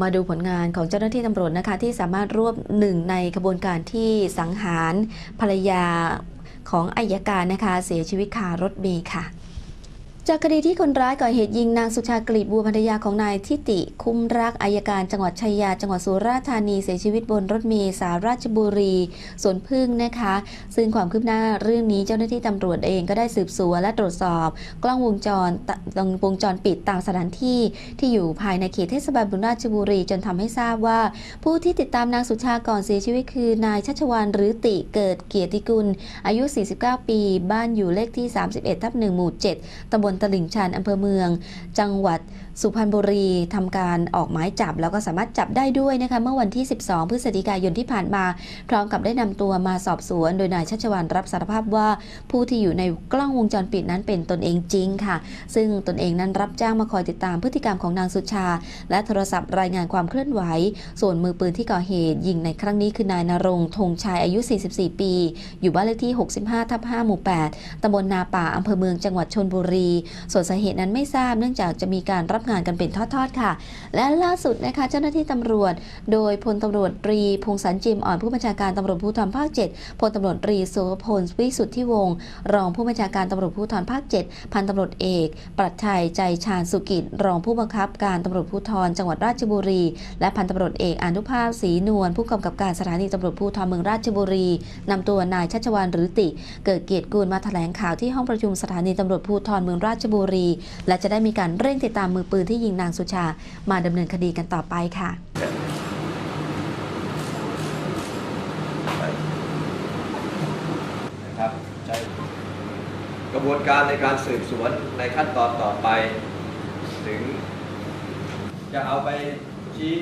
มาดูผลงานของเจ้าหน้าที่ตำรวจนะคะที่สามารถรวบหนึ่งในขบวนการที่สังหารภรรยาของอายการนะคะ เสียชีวิตคารถเมล์ค่ะ จากคดีที่คนร้ายก่อเหตุยิงนางสุชากรีบบัวภรรยาของนายทิติ คุ้มรักอายการจังหวัดชัยยา จังหวัดสุราษฎร์ธานีเสียชีวิตบนรถเมล์สายราชบุรีสวนพึ่งนะคะ ซึ่งความคืบหน้าเรื่องนี้เจ้าหน้าที่ตำรวจเองก็ได้สืบสวนและตรวจสอบ กล้องวงจรตวงจรปิดตามสถานที่ที่อยู่ภายในเขตเทศบาลบุรีราชบุรีจนทำให้ทราบว่า ผู้ที่ติดตามนางสุชาก่อนเสียชีวิตคือนายชัชวานหรือติเกิดเกียรติกุลอายุ 49 ปี บ้านอยู่เลขที่ 31ทับ1หมู่ 7ตำบลตลิ่งชันอำเภอเมือง จังหวัดสุพรรณบุรีทำการออกหมายจับ แล้วก็สามารถจับได้ด้วยนะคะเมื่อวันที่ 12 พฤศจิกายนที่ผ่านมา พร้อมกับได้นำตัวมาสอบสวน โดยนายชัชวานรับสารภาพว่า ผู้ที่อยู่ในกล้องวงจรปิดนั้นเป็นตนเองจริงค่ะ ซึ่งตนเองนั้นรับจ้างมาคอยติดตามพฤติกรรมของนางสุชา และโทรศัพท์รายงานความเคลื่อนไหว ส่วนมือปืนที่ก่อเหตุยิงในครั้งนี้คือนายนรงธงชัยอายุ 44 ปี อยู่บ้านเลขที่ 65 ทับ 5 หมู่ 8ตำบลนาป่าอำเภอเมืองจังหวัดชนบุรีส่วนสาเหตุนั้นไม่ทราบเนื่องจากจะมีการรับงานกันเป็นทอดๆค่ะ และล่าสุดนะคะเจ้าหน้าที่ตำรวจ โดยพลตำรวจตรีพงศสันจิมอ่อนผู้บัญชาการตำรวจภูธรภาค 7พลตำรวจตรีสุรพลวิสุทธิวงศ์รองผู้บัญชาการตำรวจภูธรภาค 7 พันตำรวจเอก ปรัชชัยใจชาญสุกิจ รองผู้บังคับการตำรวจภูธรจังหวัดราชบุรี และพันตำรวจเอกอนุภาพศรีนวลผู้กำกับการสถานีตำรวจภูธรเมืองราชบุรีนำตัวนายชัชวานหรือติ เกิดเกียรติกูลมาแถลงข่าวที่ห้องประชุมสถานีตำรวจภูธรเมืองราราชบุรี และจะได้มีการเร่งติดตามมือปืนที่ยิงนางสุชา มาดำเนินคดีกันต่อไปค่ะนะครับใช้กระบวนการในการสืบสวนในขั้นตอนต่อไป ถึงจะเอาไปชี้